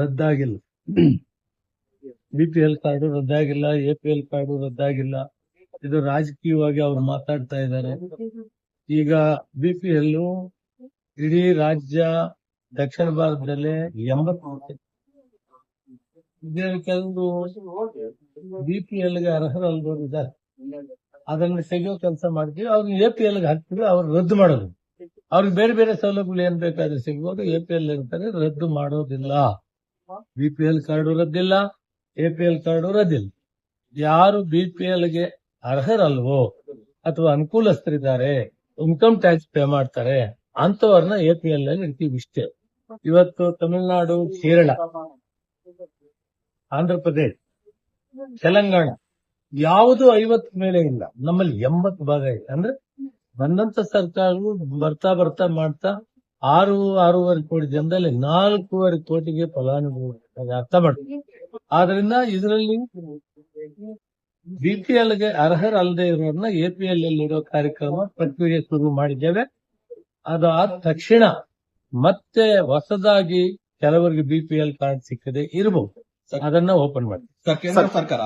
ರದ್ದಾಗಿಲ್ಲ. B P card ರದ್ದಾಗಿಲ್ಲ A P L card ರದ್ದಾಗಿಲ್ಲ. ಇದು ರಾಜಕೀಯವಾಗಿ ಅವ್ರು ಮಾತಾಡ್ತಾ ಇದ್ದಾರೆ. ಈಗ ಬಿ ಪಿ ಎಲ್ ಇಡೀ ರಾಜ್ಯ ದಕ್ಷಿಣ ಭಾರತದಲ್ಲಿ ಎಂಬತ್ತು ಕೆಲವು ಬಿ ಪಿ ಎಲ್ಗೆ ಅರ್ಹರಲ್ದವ್ರು ಇದ್ದಾರೆ. ಅದನ್ನ ತೆಗೆಯೋ ಕೆಲಸ ಮಾಡ್ತೀವಿ ಅವ್ರ ಎ ಪಿ ಎಲ್ಗೆ ಹಾಕ್ತಿದ್ರೆ ಅವ್ರು ರದ್ದು ಮಾಡೋದು. ಅವ್ರಿಗೆ ಬೇರೆ ಬೇರೆ ಸೌಲಭ್ಯಗಳು ಏನ್ ಬೇಕಾದ್ರೆ ಸಿಗ್ಬೋದು ಎ ಪಿ ಎಲ್ ಇರ್ತಾರೆ, ರದ್ದು ಮಾಡೋದಿಲ್ಲ. ಬಿ ಪಿ ಎಲ್ ಕಾರ್ಡ್ ರದ್ದಿಲ್ಲ ಎ ಪಿ ಎಲ್ ಕಾರ್ಡ್ ರದ್ದಿಲ್ಲ. ಯಾರು ಬಿ ಪಿ ಎಲ್ಗೆ ಅರ್ಹರಲ್ವೋ ಅಥವಾ ಅನುಕೂಲಸ್ಥರಿದ್ದಾರೆ ಇನ್ಕಮ್ ಟ್ಯಾಕ್ಸ್ ಪೇ ಮಾಡ್ತಾರೆ ಅಂತವ್ರನ್ನ ಎ ಪಿ ಎಲ್ ಅಲ್ಲಿ ಇಡ್ತೀವಿ ಇಷ್ಟೇ. ಇವತ್ತು ತಮಿಳುನಾಡು, ಕೇರಳ, ಆಂಧ್ರ ಪ್ರದೇಶ, ತೆಲಂಗಾಣ, ಯಾವುದು ಐವತ್ ಮೇಲೆ ಇಲ್ಲ. ನಮ್ಮಲ್ಲಿ ಎಂಬತ್ತು ಭಾಗ ಇದೆ. ಅಂದ್ರೆ ಬಂದಂತ ಸರ್ಕಾರವು ಬರ್ತಾ ಬರ್ತಾ ಮಾಡ್ತಾ ಆರು, ಆರೂವರೆ ಕೋಟಿ ಜನದಲ್ಲಿ ನಾಲ್ಕೂವರೆ ಕೋಟಿಗೆ ಫಲಾನುಭವಿ. ಅದು ಅರ್ಥ ಮಾಡ್ತೀವಿ ಆದ್ರಿಂದ ಇದರಲ್ಲಿ ಬಿಪಿಎಲ್ಗೆ ಅರ್ಹರಲ್ಲದೆ ಇರೋರನ್ನ ಎಪಿಎಲ್ ಅಲ್ಲಿ ಇರೋ ಕಾರ್ಯಕ್ರಮ ಪ್ರಕ್ರಿಯೆ ಶುರು ಮಾಡಿದ್ದೇವೆ. ಅದಾದ ತಕ್ಷಣ ಮತ್ತೆ ಹೊಸದಾಗಿ ಕೆಲವರಿಗೆ ಬಿಪಿಎಲ್ ಕಾರ್ಡ್ ಸಿಕ್ಕದೆ ಇರಬಹುದು ಅದನ್ನ ಓಪನ್ ಮಾಡಿ ಸರ್ಕಾರ